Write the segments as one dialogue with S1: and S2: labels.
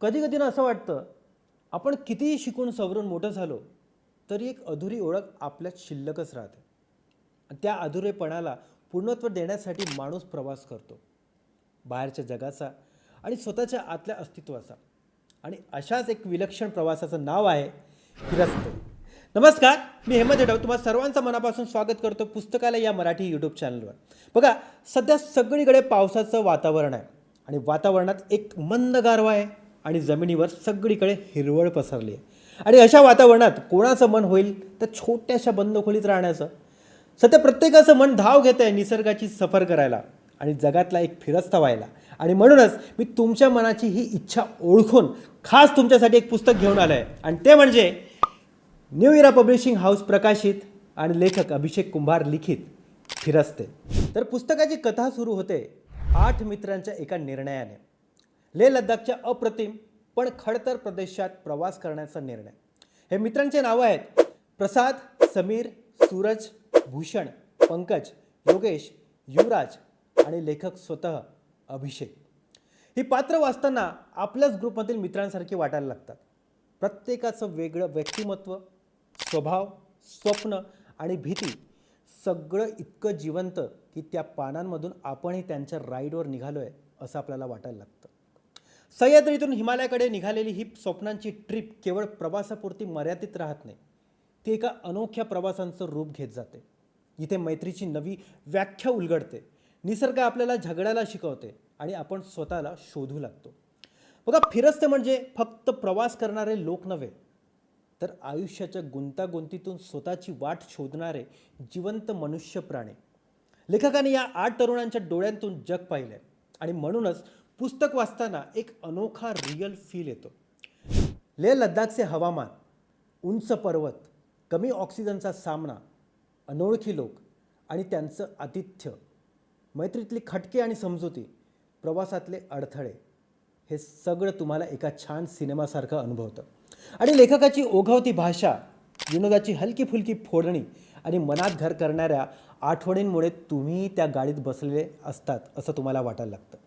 S1: कधी कधी ना असं वाटतं आपण कितीही शिकून सवरून मोठं झालो तरी एक अधुरी ओळख आपल्यात शिल्लकच राहते. आणि त्या अधुरेपणाला पूर्णत्व देण्यासाठी माणूस प्रवास करतो. बाहेरच्या जगाचा आणि स्वतःच्या आतल्या अस्तित्वाचा. आणि अशाच एक विलक्षण प्रवासाचं नाव आहे फिरस्ते. नमस्कार मी हेमंत येडव तुम्हाला सर्वांचं मनापासून स्वागत करतो पुस्तकालय या मराठी यूट्यूब चॅनलवर बघा सध्या सगळीकडे पावसाचं वातावरण आहे. आणि वातावरणात एक मंद गारवा आहे. आणि जमिनीवर सगळीकडे हिरवळ पसरली आहे. आणि अशा वातावरणात कोणाचं मन होईल? त्या छोट्याशा बंद खोलीत राहण्याचं. सध्या प्रत्येकाचं मन धाव घेत आहे निसर्गाची सफर करायला. आणि जगातला एक फिरस्ता व्हायला. आणि म्हणूनच मी तुमच्या मनाची ही इच्छा ओळखून खास तुमच्यासाठी एक पुस्तक घेऊन आलं आहे आणि ते म्हणजे न्यू इरा पब्लिशिंग हाऊस प्रकाशित आणि लेखक अभिषेक कुंभार लिखित फिरस्ते. तर पुस्तकाची कथा सुरू होते आठ मित्रांच्या एका निर्णयाने. लेह लद्दाखच्या अप्रतिम पण खडतर प्रदेशात प्रवास करण्याचा निर्णय. हे मित्रांचे नावं आहेत प्रसाद समीर सूरज भूषण पंकज योगेश युवराज आणि लेखक स्वतः अभिषेक. ही पात्र वाचताना आपल्याच ग्रुपमधील मित्रांसारखी वाटायला लागतात. प्रत्येकाचं वेगळं व्यक्तिमत्व स्वभाव स्वप्न आणि भीती सगळं इतकं जिवंत की त्या पानांमधून आपणही त्यांच्या राईडवर निघालो आहे असं आपल्याला वाटायला लागतं. सह्याद्रीतून हिमालयाकडे निघालेली ही स्वप्नांची ट्रिप केवळ प्रवासापुरती मर्यादित राहत नाही. ती एका अनोख्या प्रवासांचं रूप घेत जाते. इथे मैत्रीची नवी व्याख्या उलगडते. निसर्ग आपल्याला झगडायला शिकवते आणि आपण स्वतःला शोधू लागतो. बघा फिरस्ते म्हणजे फक्त प्रवास करणारे लोक नव्हे तर आयुष्याच्या गुंतागुंतीतून स्वतःची वाट शोधणारे जिवंत मनुष्य प्राणी लेखकाने या आठ तरुणांच्या डोळ्यांतून जग पाहिले आणि म्हणूनच पुस्तक वाचताना एक अनोखा रिअल फील येतो. लेह लद्दाखचे हवामान उंच पर्वत कमी ऑक्सिजनचा सामना अनोळखी लोक आणि त्यांचं आतिथ्य. मैत्रीतली खटके आणि समजुती प्रवासातले अडथळे हे सगळं तुम्हाला एका छान सिनेमासारखं अनुभवतं. आणि लेखकाची ओघवती भाषा विनोदाची हलकी फुलकी फोडणी आणि मनात घर करणाऱ्या आठवणींमुळे तुम्ही त्या गाडीत बसलेले असतात असं तुम्हाला वाटायला लागतं.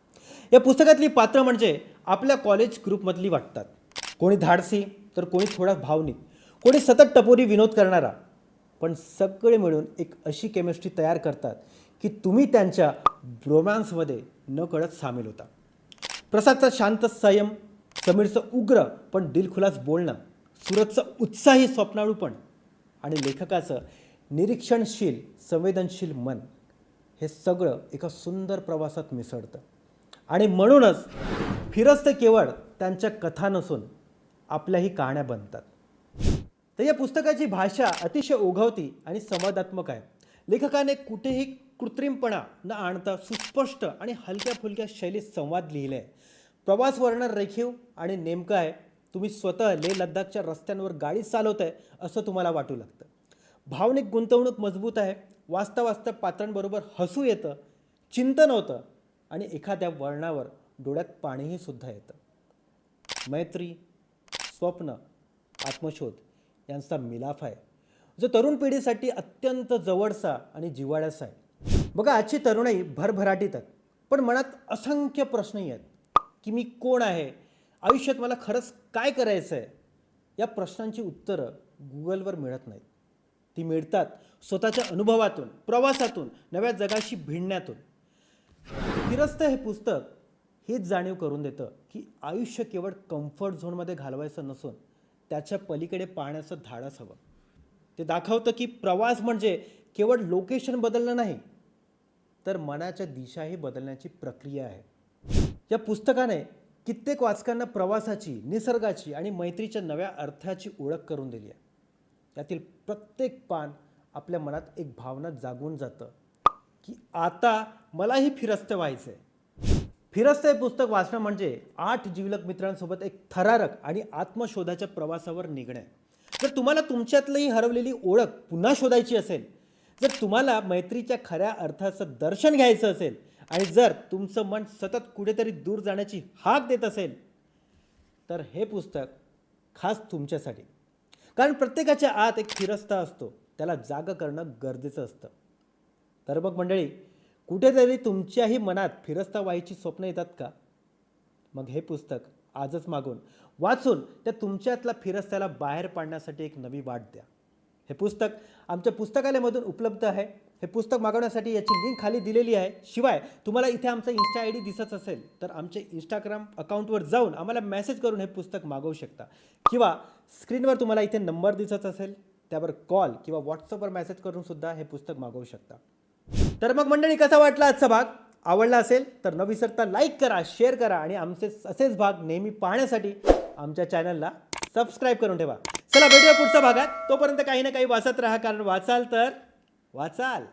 S1: या पुस्तकातली पात्र म्हणजे आपल्या कॉलेज ग्रुपमधली वाटतात. कोणी धाडसी तर कोणी थोडा भावनिक. कोणी सतत टपोरी विनोद करणारा. पण सगळे मिळून एक अशी केमिस्ट्री तयार करतात की तुम्ही त्यांच्या रोमॅन्समध्ये न कळत सामील होता. प्रसादचा शांत संयम समीरचं उग्र पण दिलखुलास बोलणं सुरतचं उत्साही स्वप्नाळूपण आणि लेखकाचं निरीक्षणशील संवेदनशील मन हे सगळं एका सुंदर प्रवासात मिसळतं. आणि म्हणूनच फिरस्त केवळ त्यांच्या कथा नसून आपल्याही कहाण्या बनतात. तर या पुस्तकाची भाषा अतिशय ओघवती आणि संवादात्मक आहे. लेखकाने कुठेही कृत्रिमपणा न आणता सुस्पष्ट आणि हलक्या फुलक्या शैलीत संवाद लिहिले. आहे प्रवास वर्णन रेखीव आणि नेमकं आहे तुम्ही स्वतः लेह लद्दाखच्या रस्त्यांवर गाडी चालवताय असं तुम्हाला वाटू लागतं. भावनिक गुंतवणूक मजबूत आहे वाचता वाचता पात्रांबरोबर हसू येतं चिंतन होतं आणि एखाद्या वळणावर डोळ्यात पाणीही सुद्धा येतं. मैत्री स्वप्न आत्मशोध यांचा मिलाफ आहे. जो तरुण पिढीसाठी अत्यंत जवळचा आणि जिवाळ्याचा आहे. बघा आजची तरुणाई भरभराटीत आहेत पण मनात असंख्य प्रश्नही आहेत. की मी कोण आहे? आयुष्यात मला खरंच काय करायचं आहे? या प्रश्नांची उत्तरं गुगलवर मिळत नाहीत. ती मिळतात स्वतःच्या अनुभवातून प्रवासातून नव्या जगाशी भिडण्यातून. फिरस्त हे पुस्तक हेच जाणीव करून देतं की आयुष्य केवळ कम्फर्ट झोनमध्ये घालवायचं नसून त्याच्या पलीकडे पाहण्याचं धाडस हवं. ते दाखवतं की प्रवास म्हणजे केवळ लोकेशन बदलणं नाही तर मनाच्या दिशाही बदलण्याची प्रक्रिया आहे. या पुस्तकाने कित्येक वाचकांना प्रवासाची निसर्गाची आणि मैत्रीच्या नव्या अर्थाची ओळख करून दिली आहे. त्यातील प्रत्येक पान आपल्या मनात एक भावना जागून जातं. की आता मलाही फिरस्त व्हायचं आहे फिरस्त हे पुस्तक वाचणं म्हणजे आठ जीवलक मित्रांसोबत एक थरारक आणि आत्मशोधाच्या प्रवासावर निघणे. जर तुम्हाला तुमच्यातली हरवलेली ओळख पुन्हा शोधायची असेल जर तुम्हाला मैत्रीच्या खऱ्या अर्थाचं दर्शन घ्यायचं असेल आणि जर तुमचं मन सतत कुठेतरी दूर जाण्याची हाक देत असेल तर हे पुस्तक खास तुमच्यासाठी. कारण प्रत्येकाच्या आत एक फिरस्ता असतो त्याला जाग करणं गरजेचं असतं. तर मग मंडळी कुठेतरी तुमच्याही मनात फिरस्ता व्हायची स्वप्न येतात का? मग हे पुस्तक आजच मागून वाचून त्या तुमच्यातला फिरस्त्याला बाहेर पाडण्यासाठी एक नवी वाट द्या. हे पुस्तक आमच्या पुस्तकालयामधून उपलब्ध आहे. हे पुस्तक मागवण्यासाठी याची लिंक खाली दिलेली आहे. शिवाय तुम्हाला इथे आमचं इन्स्टा आय डी दिसत असेल तर आमचे इंस्टाग्राम अकाउंटवर जाऊन आम्हाला मेसेज करून हे पुस्तक मागवू शकता. किंवा स्क्रीनवर तुम्हाला इथे नंबर दिसत असेल त्यावर कॉल किंवा व्हॉट्सअपवर मेसेज करून सुद्धा हे पुस्तक मागवू शकता. तर मग मंडळी कसा वाटला आजचा भाग? आवडला असेल तर न विसरता लाईक करा शेअर करा आणि आमचे असेच भाग नेहमी पाहण्यासाठी आमच्या चॅनलला सबस्क्राईब करून ठेवा. चला भेटूया पुढच्या भागात. तोपर्यंत काही ना काही वाचत राहा कारण वाचाल तर वाचाल.